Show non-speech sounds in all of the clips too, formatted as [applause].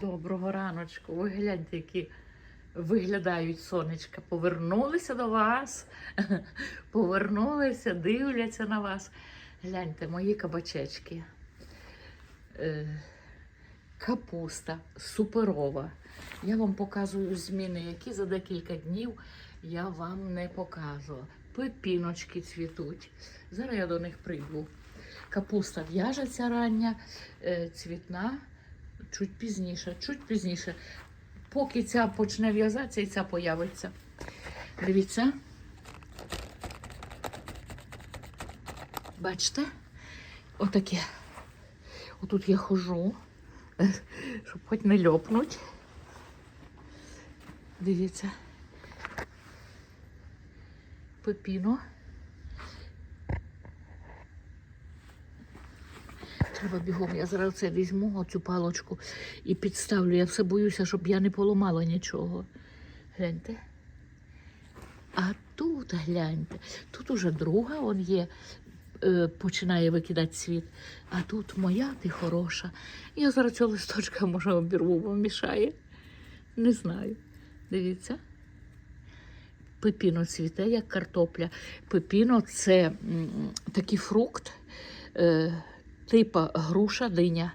Доброго раночку. Ви гляньте, які виглядають сонечка. Повернулися до вас. [laughs] Повернулися, дивляться на вас. Гляньте, мої кабачечки. Е, Капуста суперова. Я вам показую зміни, які за декілька днів я вам не показувала. Пепіночки цвітуть. Зараз я до них прийду. Капуста в'яжеться рання, е, цвітна чуть пізніше, чуть пізніше. Поки ця почне в'язатися і ця появиться. Дивіться. Бачите? Отаке. Отут я хожу, [laughs] щоб хоч не льопнуть. Дивіться. Пепіно. Треба бігом. Я зараз це візьму, оцю палочку і підставлю. Я все боюся, щоб я не поламала нічого. Гляньте. А тут гляньте. Тут уже друга он є, е, починає викидати світ. А тут моя ти хороша. Я зараз цього листочка може обірву, бо мішає. Не знаю. Дивіться. Пепіно цвіте, як картопля. Пепіно це такий фрукт. Е, типа груша диня.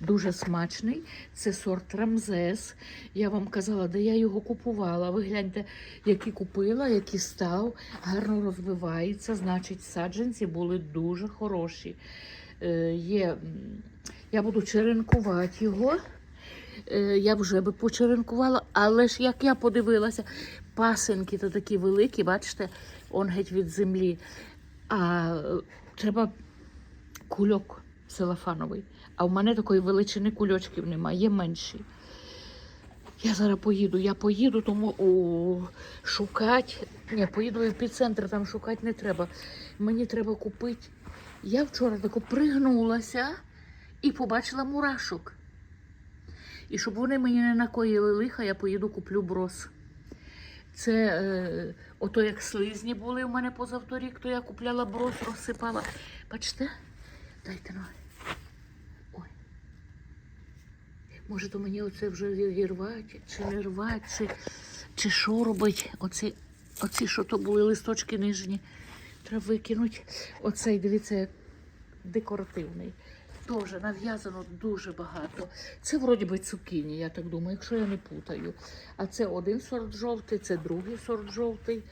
Дуже смачний. Це сорт Рамзес. Я вам казала, де я його купувала. Ви гляньте, які купила, які став, гарно розвивається. Значить, саджанці були дуже хороші. Е, є, я буду черенкувати його. Е, я вже би почеренкувала, але ж як я подивилася, пасинки то такі великі, бачите, он геть від землі. А е, треба кульок целофановий. А в мене такої величини кульочків немає, є менші. Я зараз поїду, я поїду, тому о, шукати. Ні, поїду в епіцентр, там шукати не треба. Мені треба купити. Я вчора тако пригнулася і побачила мурашок. І щоб вони мені не накоїли лиха, я поїду куплю брос. Це е, ото як слизні були у мене позавторік, то я купляла брос, розсипала. Бачите? Дайте ну. Ой. Може, то мені оце вже відірвати, чи не рвати, чи, чи що робити. Оці, оці, що то були листочки нижні. Треба викинути. Оцей, дивіться, декоративний. Теж нав'язано дуже багато. Це вроді би цукіні, я так думаю, якщо я не путаю. А це один сорт жовтий, це другий сорт жовтий.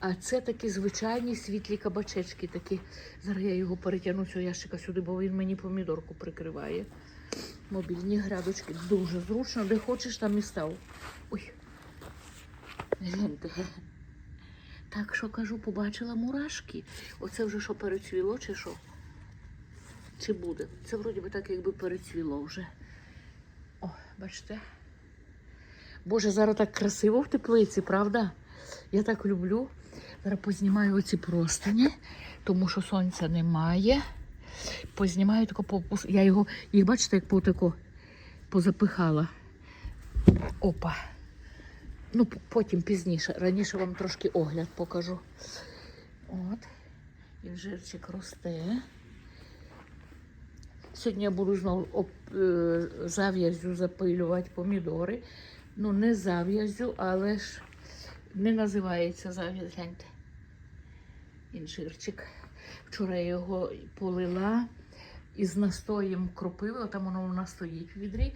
А це такі звичайні світлі кабачечки. Такі. Зараз я його перетягну цього ящика сюди, бо він мені помідорку прикриває. Мобільні грядочки. Дуже зручно, де хочеш, там і став. Ой. Гляньте. Так що кажу, побачила мурашки. Оце вже що перецвіло, чи що? Чи буде? Це вроді би так, якби перецвіло вже. О, бачите? Боже, зараз так красиво в теплиці, правда? Я так люблю. Зараз познімаю оці простині, тому що сонця немає. Познімаю тако попус. Я його, їх бачите, як потеко позапихала. Опа. Ну, потім пізніше. Раніше вам трошки огляд покажу. От. Інжирчик росте. Сьогодні я буду знову е, зав'язю запилювати помідори. Ну, не зав'язю, але ж не називається зав'яз. Гляньте. Інжирчик. Вчора я його полила із настоєм кропиви, там воно у нас стоїть в відрі.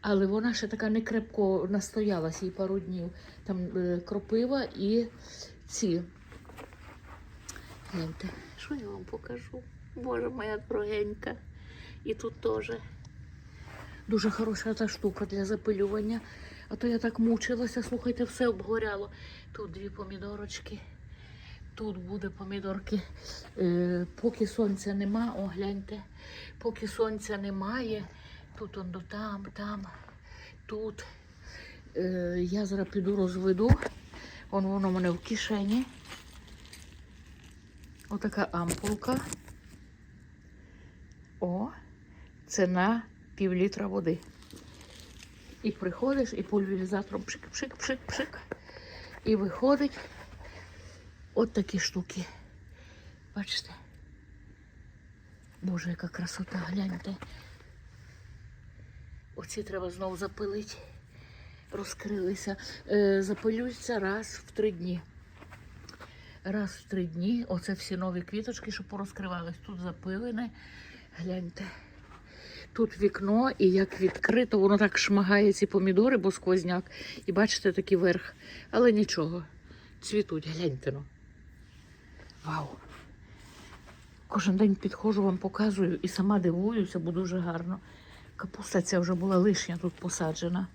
Але вона ще така не крепко настоялася їй пару днів. Там е, кропива і ці. Гляньте, що я вам покажу? Боже моя дорогенька. І тут теж. Дуже хороша та штука для запилювання. А то я так мучилася, слухайте, все обгоряло. Тут дві помідорочки. Тут буде помідорки. Е, поки сонця нема, о, гляньте, поки сонця немає, тут он до там, там, тут. Е, я зараз піду розведу. Вон воно в мене в кишені. Отака ампулка. О, це на пів літра води. І приходиш, і пульверизатором пшик-пшик-пшик-пшик. І виходить от такі штуки. Бачите? Боже, яка красота, гляньте. Оці треба знову запилити. Розкрилися. Е, запилюються раз в три дні. Раз в три дні. Оце всі нові квіточки, що порозкривались. Тут запилене. Гляньте. Тут вікно, і як відкрито, воно так шмагає ці помідори, бо сквозняк. І бачите, такий верх. Але нічого. Цвітуть, гляньте ну. Вау! Кожен день підходжу, вам показую і сама дивуюся, бо дуже гарно. Капуста ця вже була лишня тут посаджена.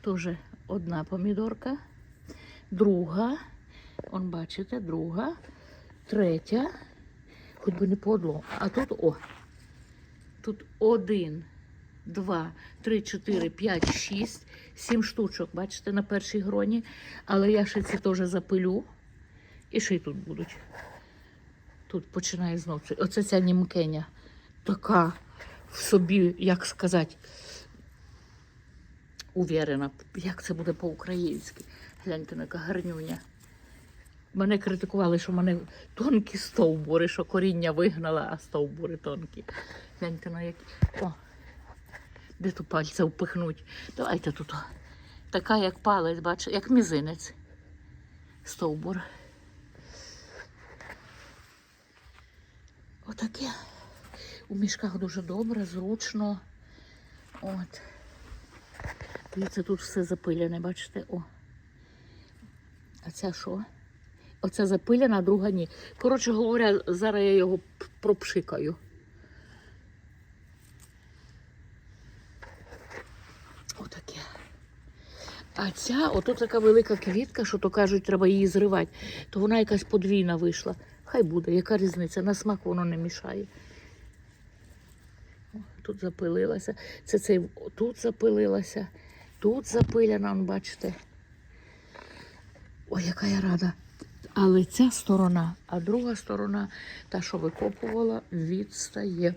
Теж одна помідорка, друга, он бачите, друга, третя, хоч би не по одному. А тут о. Тут один, два, три, чотири, п'ять, шість, сім штучок, бачите, на першій гроні. Але я ще ці теж запилю. І ще й тут будуть. Тут починає знов. Оце ця німкеня. Така в собі, як сказати, увірена. Як це буде по-українськи? Гляньте, на яка гарнюня. Мене критикували, що в мене тонкі стовбури, що коріння вигнала, а стовбури тонкі. Гляньте на які. О, де тут пальця впихнуть? Давайте тут. Така, як палець, бачите, як мізинець. Стовбур. Отаке. У мішках дуже добре, зручно. От. Дивіться, тут все запилене, бачите? О. А ця що? Оце запиляна, а друга ні. Коротше говоря, зараз я його пропшикаю. Отаке. А ця, ото така велика квітка, що то кажуть, треба її зривати, то вона якась подвійна вийшла. Хай буде, яка різниця, на смак воно не мішає. Тут запилилася. Це цей тут запилилася, тут запиляна, он, бачите. Ой, яка я рада. Але ця сторона, а друга сторона, та, що викопувала, відстає.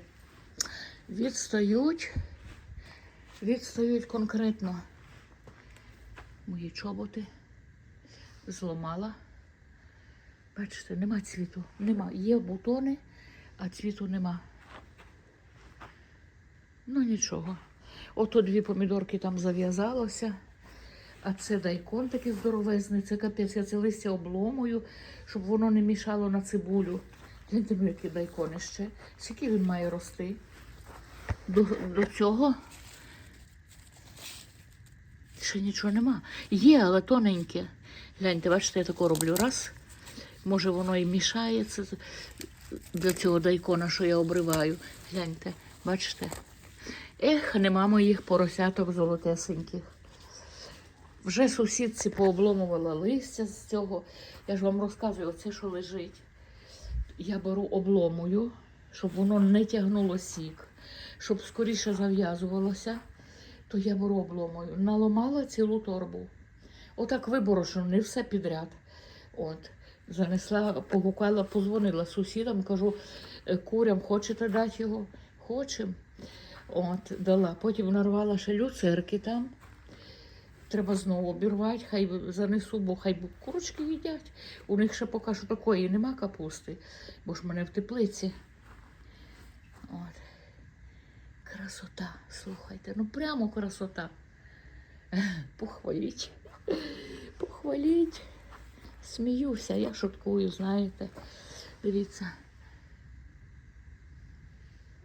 Відстають, відстають конкретно. Мої чоботи зламала. Бачите, нема цвіту. Нема. Є бутони, а цвіту нема. Ну нічого. Ото дві помідорки там зав'язалося. А це дайкон такий здоровезний, це капець, я це листя обломую, щоб воно не мішало на цибулю. Гляньте, ну які дайкони ще. Скільки він має рости? До, до цього ще нічого нема. Є, але тоненьке. Гляньте, бачите, я тако роблю раз. Може, воно і мішається для цього дайкона, що я обриваю. Гляньте, бачите? Ех, нема моїх поросяток золотесеньких. Вже сусідці пообломувала листя з цього. Я ж вам розказую, оце, що лежить. Я беру обломую, щоб воно не тягнуло сік, щоб скоріше зав'язувалося, то я беру обломую. Наламала цілу торбу. Отак виборошено, не все підряд. От. Занесла, погукала, позвонила сусідам, кажу, «Е, курям хочете дати його? Хочемо. От, дала. Потім нарвала ще люцерки там. Треба знову обірвати, хай занесу, бо хай курочки їдять. У них ще поки що такої нема капусти, бо ж мене в теплиці. От. Красота, слухайте, ну прямо красота. Похваліть. Похваліть. Сміюся, я шуткую, знаєте. Дивіться.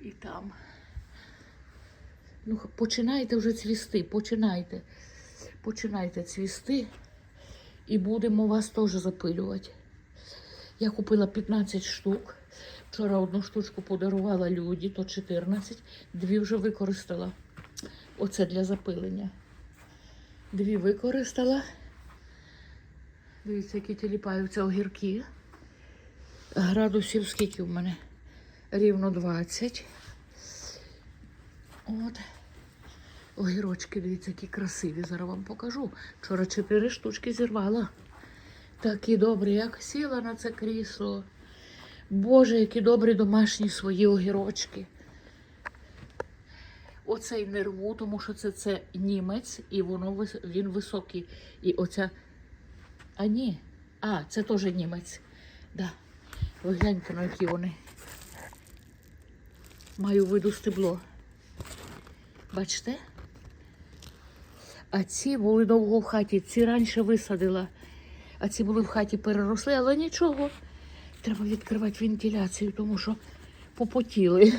І там. Ну, починайте вже цвісти, починайте. Починайте цвісти і будемо вас теж запилювати. Я купила 15 штук. Вчора одну штучку подарувала люди, то 14, дві вже використала. Оце для запилення. Дві використала. Дивіться, які тіліпаються огірки. Градусів скільки в мене? Рівно 20. От. Огірочки, дивіться, які красиві. Зараз вам покажу. Вчора чотири штучки зірвала. Такі добрі, як сіла на це крісло. Боже, які добрі домашні свої огірочки. Оцей не рву, тому що це, це німець, і воно він високий. І оця. А ні. А, це теж німець. Да. Ви гляньте, на які вони. Маю виду стебло. Бачите? А ці були довго в хаті. Ці раніше висадила, а ці були в хаті переросли, але нічого. Треба відкривати вентиляцію, тому що попотіли.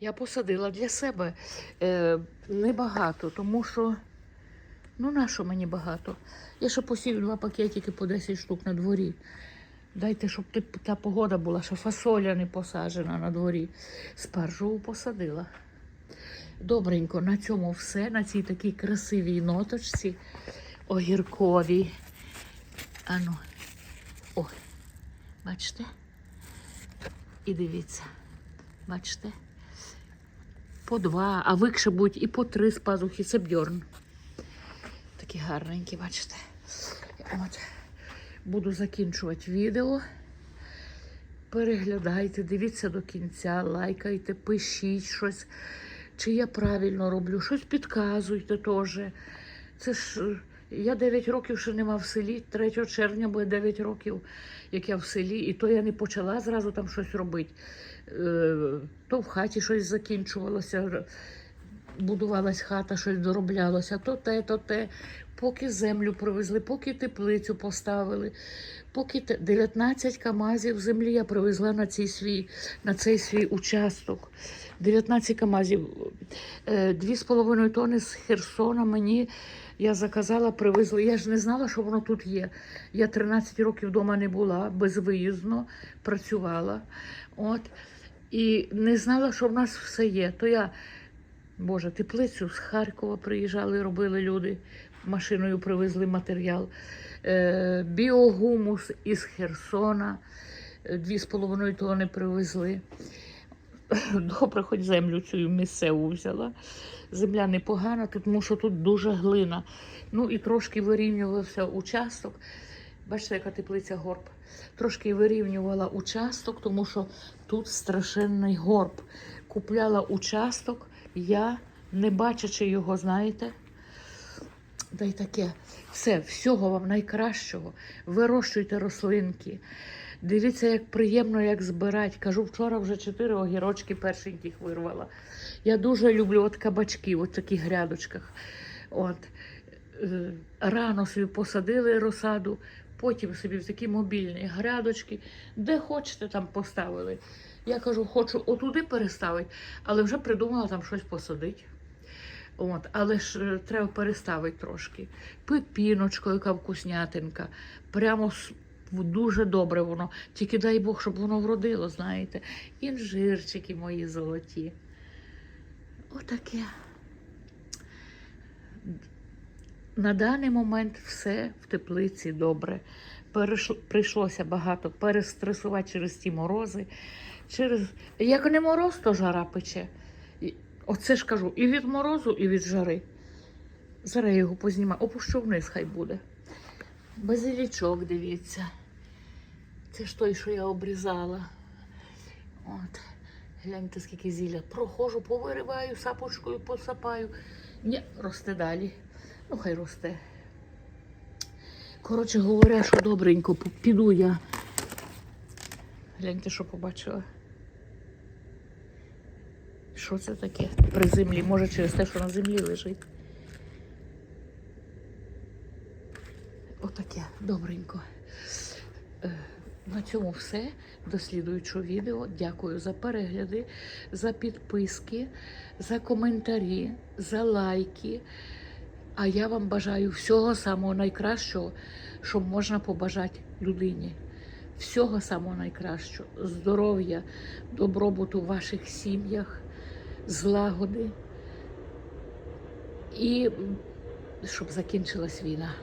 Я посадила для себе е, небагато, тому що ну на що мені багато? Я ще посію два пакетики по 10 штук на дворі. Дайте, щоб та погода була, що фасоля не посаджена на дворі. Спаржу посадила. Добренько, на цьому все, на цій такій красивій ноточці огірковій. Ану, о, бачите? І дивіться, бачите? По два, а викше будуть і по три з пазухи. Це бьорн. Такі гарненькі, бачите. От. Буду закінчувати відео. Переглядайте, дивіться до кінця, лайкайте, пишіть щось, чи я правильно роблю, щось підказуйте теж. Це ж е, я 9 років ще нема в селі. 3 червня буде 9 років, як я в селі, і то я не почала зразу там щось робити. Е, То в хаті щось закінчувалося, будувалась хата, щось дороблялося, то те, то те. Поки землю привезли, поки теплицю поставили, поки 19 камазів землі я привезла на цей свій, на цей свій участок. 19 камазів. Е, Дві з половиною тони з Херсона мені я заказала, привезли. Я ж не знала, що воно тут є. Я 13 років вдома не була, безвиїзно працювала. От. І не знала, що в нас все є. То я, Боже, теплицю з Харкова приїжджали, робили люди, машиною привезли матеріал. Е, біогумус із Херсона, е, дві з половиною тони привезли. [coughs] Добре, хоч землю цю місцеву взяла. Земля непогана, тому що тут дуже глина. Ну і трошки вирівнювався участок. Бачите, яка теплиця горб. Трошки вирівнювала участок, тому що тут страшенний горб. Купляла участок, я, не бачачи його, знаєте. Та й таке. Все, всього вам найкращого. Вирощуйте рослинки. Дивіться, як приємно, як збирати. Кажу, вчора вже чотири огірочки першеньких вирвала. Я дуже люблю от кабачки, от таких грядочках. От. Е, Рано собі посадили розсаду, потім собі в такі мобільні грядочки, де хочете, там поставили. Я кажу, хочу отуди переставити, але вже придумала там щось посадити. От, але ж е, треба переставити трошки. Пепіночко, яка вкуснятинка. Прямо дуже добре воно. Тільки дай Бог, щоб воно вродило, знаєте. Інжирчики мої золоті. Отаке. На даний момент все в теплиці добре. Перейшло, прийшлося багато перестресувати через ті морози. Через... Як не мороз, то жара пече. І- Оце ж кажу, і від морозу, і від жари. Зараз його познімаю. Опущу вниз, хай буде. Базилічок, дивіться. Це ж той, що я обрізала. От. Гляньте, скільки зілля. Проходжу, повириваю, сапочкою посапаю. Ні, росте далі. Ну, хай росте. Коротше говоря, що добренько, піду я. Гляньте, що побачила. Що це таке при землі? Може, через те, що на землі лежить. Отаке, добренько. Е, На цьому все. До слідуючого відео. Дякую за перегляди, за підписки, за коментарі, за лайки. А я вам бажаю всього самого найкращого, що можна побажати людині. Всього самого найкращого. Здоров'я, добробуту в ваших сім'ях, злагоди. І щоб закінчилась війна.